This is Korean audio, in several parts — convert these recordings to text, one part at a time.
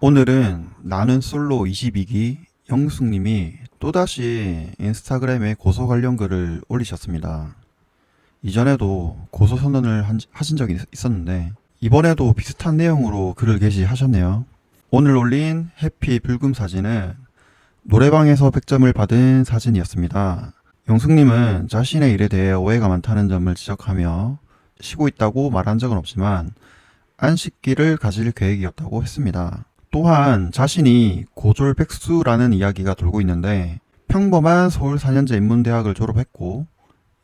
오늘은 나는 솔로 22기 영숙님이 또다시 인스타그램에 고소 관련 글을 올리셨습니다. 이전에도 고소 선언을 한- 하신 적이 있- 있었는데 이번에도 비슷한 내용으로 글을 게시하셨네요. 오늘 올린 해피 불금 사진은 노래방에서 100점을 받은 사진이었습니다. 영숙님은 자신의 일에 대해 오해가 많다는 점을 지적하며 쉬고 있다고 말한 적은 없지만 안식기를 가질 계획이었다고 했습니다. 또한 자신이 고졸백수라는 이야기가 돌고 있는데 평범한 서울 4년제 인문대학을 졸업했고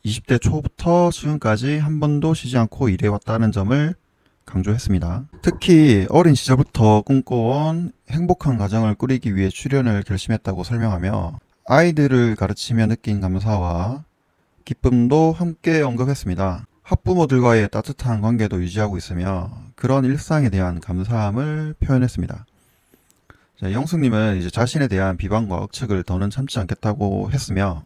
20대 초부터 지금까지 한 번도 쉬지 않고 일해왔다는 점을 강조했습니다. 특히 어린 시절부터 꿈꿔온 행복한 가정을 꾸리기 위해 출연을 결심했다고 설명하며 아이들을 가르치며 느낀 감사와 기쁨도 함께 언급했습니다. 학부모들과의 따뜻한 관계도 유지하고 있으며 그런 일상에 대한 감사함을 표현했습니다. 자, 영숙님은 이제 자신에 대한 비방과 억측을 더는 참지 않겠다고 했으며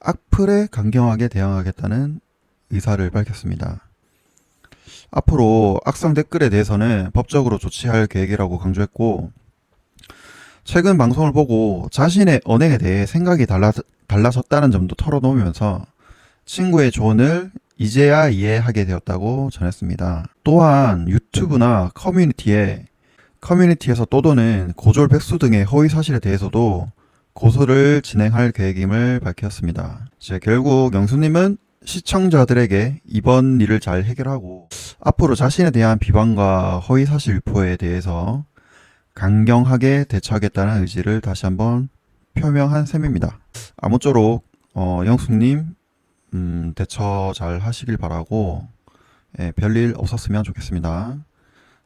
악플에 강경하게 대응하겠다는 의사를 밝혔습니다. 앞으로 악성 댓글에 대해서는 법적으로 조치할 계획이라고 강조했고 최근 방송을 보고 자신의 언행에 대해 생각이 달라, 달라졌다는 점도 털어놓으면서 친구의 조언을 이제야 이해하게 되었다고 전했습니다. 또한 유튜브나 커뮤니티에 커뮤니티에서 떠도는 고졸 백수 등의 허위 사실에 대해서도 고소를 진행할 계획임을 밝혔습니다. 이제 결국 영수님은 시청자들에게 이번 일을 잘 해결하고 앞으로 자신에 대한 비방과 허위 사실 유포에 대해서 강경하게 대처하겠다는 의지를 다시 한번 표명한 셈입니다. 아무쪼록 어, 영숙님 음, 대처 잘 하시길 바라고 예, 별일 없었으면 좋겠습니다.